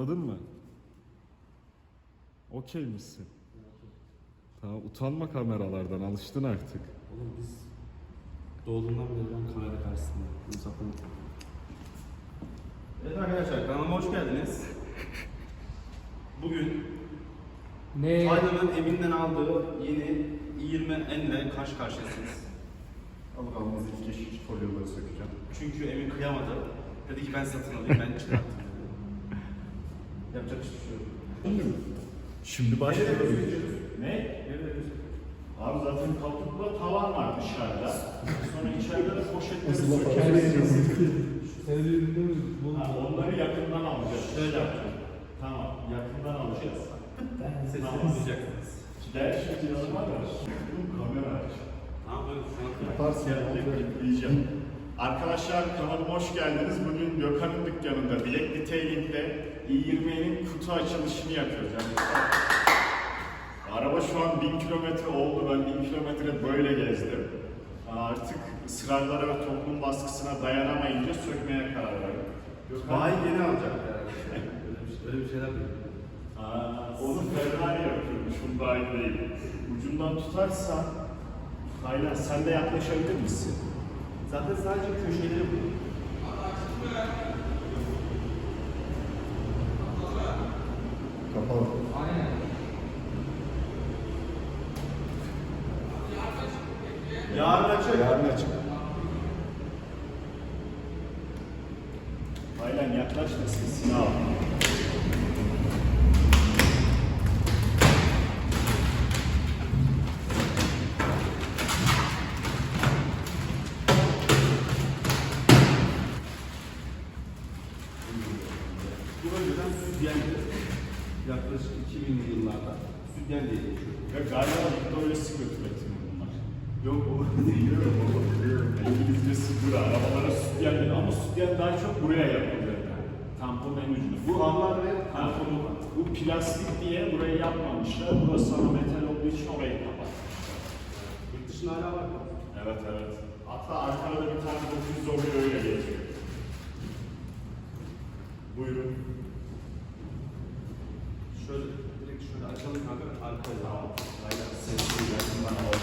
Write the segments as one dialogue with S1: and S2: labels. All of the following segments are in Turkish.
S1: Anladın mı? Okey misin? Tamam utanma kameralardan alıştın artık.
S2: Oğlum biz doğduğumdan beri ben kamera karşısında. Musafir'in. Evet arkadaşlar kanalıma hoş geldiniz. Bugün
S3: Ne?
S2: Fayda'nın evinden aldığı yeni i20 N'le karşı karşıyasınız.
S4: Al bakalım biz ilk iş folyoları sökeceğim.
S2: Çünkü Emin kıyamadı. Dedi ki ben satın alayım, ben çıkarttım. Yapacak hiçbir şey yok.
S4: Şimdi başlıyoruz. Ne? Abi zaten kapıda tavan var dışarıda. Sonra içeride de poşetleri sökeceğiz. Ha, onları yakından alacağız. Şöyle yapacağım. Tamam, yakından alacağız.
S2: Sesini
S4: Tamam.
S2: duyacaksınız.
S4: Gel şimdi yanıma da. Kamera aç.
S2: Tamam böyle şu an
S4: diyeceğim. Arkadaşlar kanalıma hoş geldiniz. Bugün Gökhan'ın dükkanında Black Detailing'de i20'nin kutu açılışını yapıyoruz. Yani araba şu an 1000 kilometre oldu. Ben 1000 kilometre böyle gezdim. Artık ısrarlara ve toplum baskısına dayanamayınca sökmeye karar verdim.
S2: Bayi yeni alacak herhalde. Öyle bir, şey- şeyler duydum.
S4: Aa, onu Ferrari yapıyormuş, Hyundai değil. Ucundan tutarsan, Taylan sen de yaklaşabilir misin?
S2: Zaten sadece köşeleri bu.
S4: Kapalı.
S2: Yarın açık.
S4: Yarın açık. Taylan yaklaş da sesini al.
S2: Sütyen diye geçiyor.
S4: Ve galiba Victoria's Secret üretimi bunlar. Yok o biliyorum o biliyorum. İngilizcesi bu arabalara sütyen dedi ama sütyen daha çok buraya yapılıyor. Yani. Tampon en ucunda. Bu
S2: Fanlar ve tamponu.
S4: Bu plastik diye burayı yapmamışlar. Burası ana metal olduğu için orayı kapatmışlar.
S2: Yurt dışında hala var mı?
S4: Evet evet. Hatta arkada bir tane 900 oluyor öyle geçiyor. Buyurun.
S2: Şöyle direkt şöyle açalım kanka. Arkaya
S4: Tamam. Aynen sesini yakından aldım.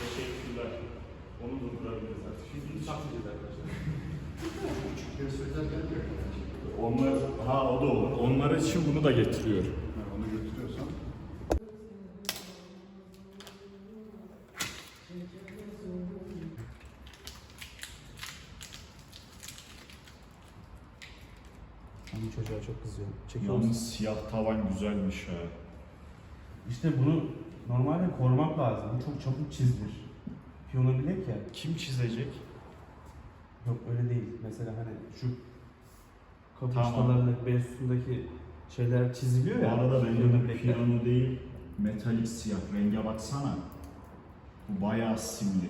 S4: Teşekkürler. Onu durdurabiliriz artık.
S2: Şimdi saklayacağız arkadaşlar.
S4: Onlar, ha o da Onlar için bunu da getiriyor.
S5: Onu götürüyorsan.
S2: Ben bu çocuğa çok kızıyorum. Çekiyor musun?
S4: Yalnız siyah tavan güzelmiş ha.
S2: İşte bunu normalde korumak lazım. Bu çok çabuk çizilir. Piyano bilek ya.
S4: Kim çizecek?
S2: Yok öyle değil. Mesela hani şu kapı
S4: Tamam.
S2: üstündeki şeyler çiziliyor
S4: Bu
S2: ya.
S4: arada
S2: piyano
S4: benim
S2: bilekler.
S4: piyano değil, metalik siyah. Renge baksana. Bu bayağı simli.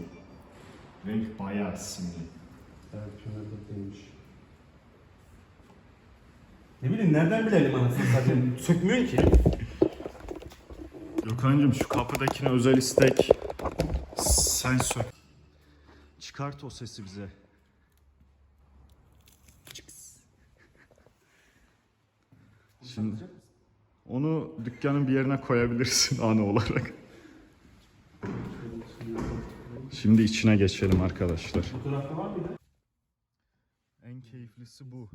S4: Renk bayağı simli.
S2: Evet bilek değilmiş. Ne bileyim nereden bilelim anasını satayım. Sökmüyor ki.
S4: Gökhan'cığım şu kapıdakine özel istek. Sen sök. Çıkart o sesi bize. Şimdi onu dükkanın bir yerine koyabilirsin anı olarak. Şimdi içine geçelim arkadaşlar.
S2: Fotoğrafta var mıydı?
S4: En keyiflisi bu.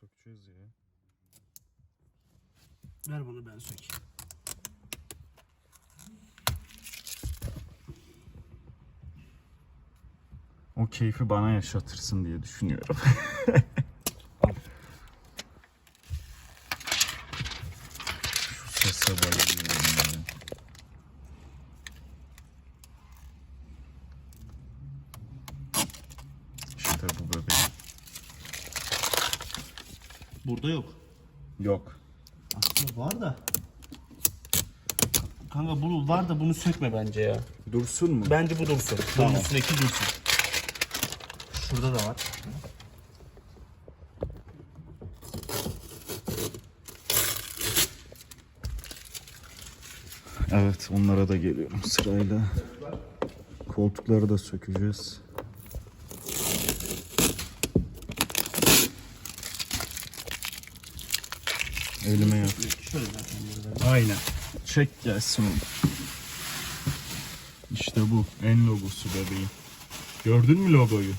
S4: Sökeceğiz ya.
S2: Ver bunu ben sökeyim.
S4: O keyfi bana yaşatırsın diye düşünüyorum. Şu sese bayılıyorum. İşte bu bebeğim.
S2: Burada yok.
S4: Yok.
S2: Aslında var da. Kanka bu var da bunu sökme bence ya.
S4: Dursun mu?
S2: Bence bu dursun. Bunun üstündeki dursun. Şurada da var.
S4: Evet onlara da geliyorum sırayla. Koltukları da sökeceğiz. Elime yap. Aynen. Çek gelsin onu. İşte bu. En logosu bebeğim. Gördün mü logoyu?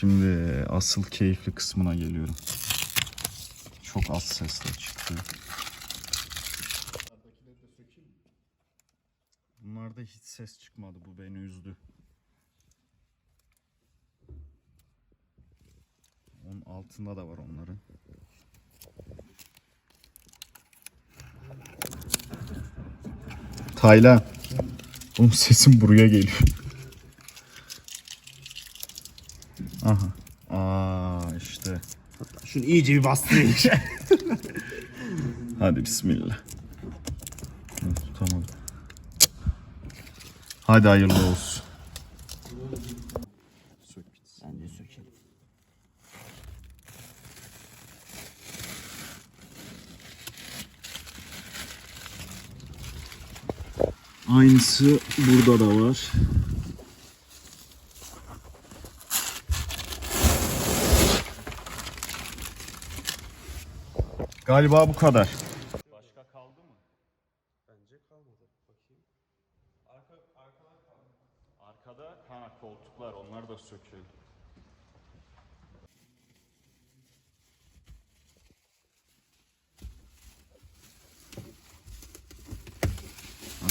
S4: Şimdi asıl keyifli kısmına geliyorum. Çok az sesle çıktı. Bunlarda hiç ses çıkmadı. Bu beni üzdü. Onun altında da var onların. Taylan. Oğlum sesim buraya geliyor. Aha. Aa işte.
S2: Şunu iyice bir bastırayım.
S4: Hadi bismillah. Hı, Tamam. Hadi hayırlı olsun.
S2: Sökelim.
S4: Aynısı burada da var. Galiba bu kadar.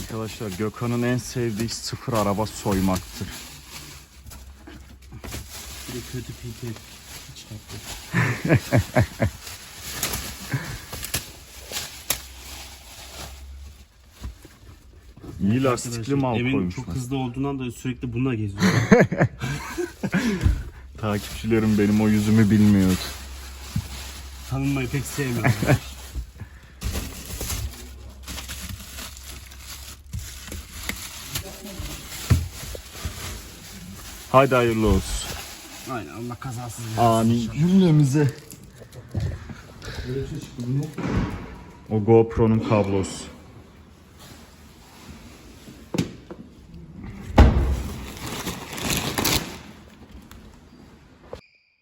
S4: Arkadaşlar Gökhan'ın en sevdiği sıfır araba soymaktır.
S2: Bir de kötü piti çıkarttı.
S4: İyi lastikli mal
S2: Evin
S4: koymuşlar.
S2: çok hızlı olduğundan da sürekli bununla geziyor.
S4: Takipçilerim benim o yüzümü bilmiyordu.
S2: Tanınmayı pek sevmiyorum.
S4: Haydi hayırlı olsun.
S2: Aynen Allah kazasız.
S4: Amin cümlemize. O GoPro'nun kablosu.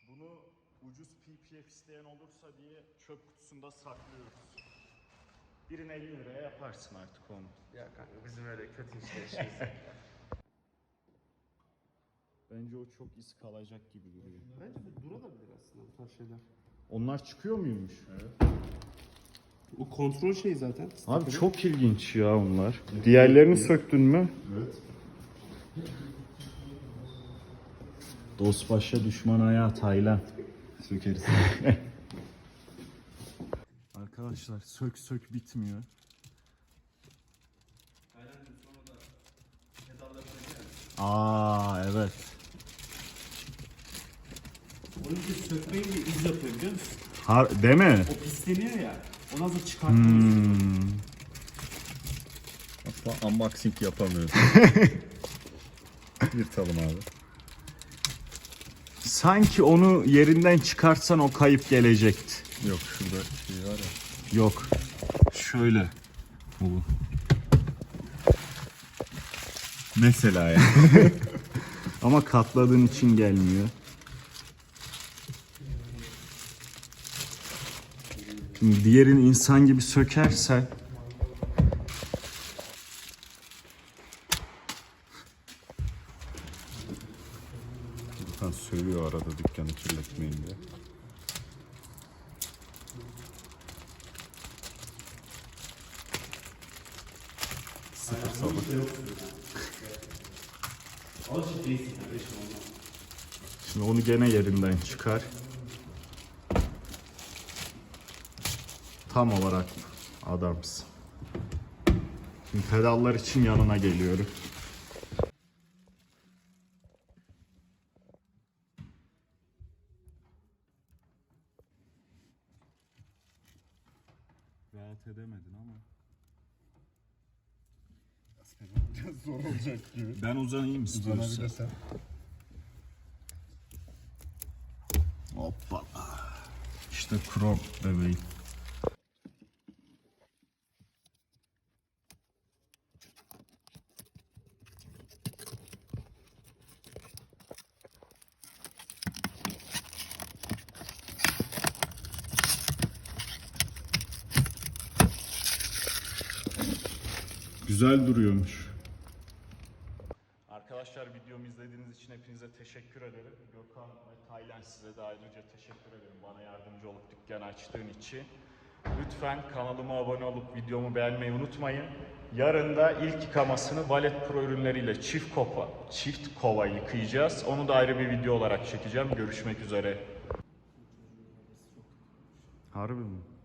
S6: Bunu ucuz PPF isteyen olursa diye çöp kutusunda saklıyoruz. Birine 50 liraya yaparsın artık onu.
S2: Ya kanka bizim öyle kötü işler işimiz.
S4: Bence o çok iz kalacak gibi duruyor.
S2: Bence de durabilir aslında bu tarz şeyler.
S4: Onlar çıkıyor muymuş?
S2: O kontrol şey zaten.
S4: Abi çok ilginç ya onlar. Diğerlerini söktün mü?
S6: Evet.
S4: Dost başa düşman ayağı Taylan.
S6: Sökeriz.
S4: Arkadaşlar sök sök bitmiyor. Aa evet.
S2: Onun için sökmeyince iz yapıyor biliyor musun?
S4: Har değil mi?
S2: O pisleniyor ya. Ondan sonra çıkartıyoruz.
S4: Hmm.
S6: Asla unboxing yapamıyoruz. Yırtalım abi.
S4: Sanki onu yerinden çıkartsan o kayıp gelecekti.
S6: Yok şurada şey var ya.
S4: Yok. Şöyle. Bu. Mesela ya. Ama katladığın için gelmiyor. Şimdi diğerini insan gibi sökersen
S6: Burkan söylüyor arada dükkanı kirletmeyin diye. Sıfır sabır.
S4: Şimdi onu gene yerinden çıkar. Tam olarak adamsın. Şimdi pedallar için yanına geliyorum. Rahat edemedin ama.
S1: Biraz zor olacak gibi.
S4: Ben uzanayım istiyorsan.
S1: Uzanabilirsen.
S4: Hoppa. İşte krom bebeğim. Güzel duruyormuş. Arkadaşlar videomu izlediğiniz için hepinize teşekkür ederim. Gökhan ve Taylan size de ayrıca teşekkür ederim bana yardımcı olup dükkanı açtığın için. Lütfen kanalıma abone olup videomu beğenmeyi unutmayın. Yarın da ilk yıkamasını Valet Pro ürünleriyle çift kova, çift kova yıkayacağız. Onu da ayrı bir video olarak çekeceğim. Görüşmek üzere. Harbi mi?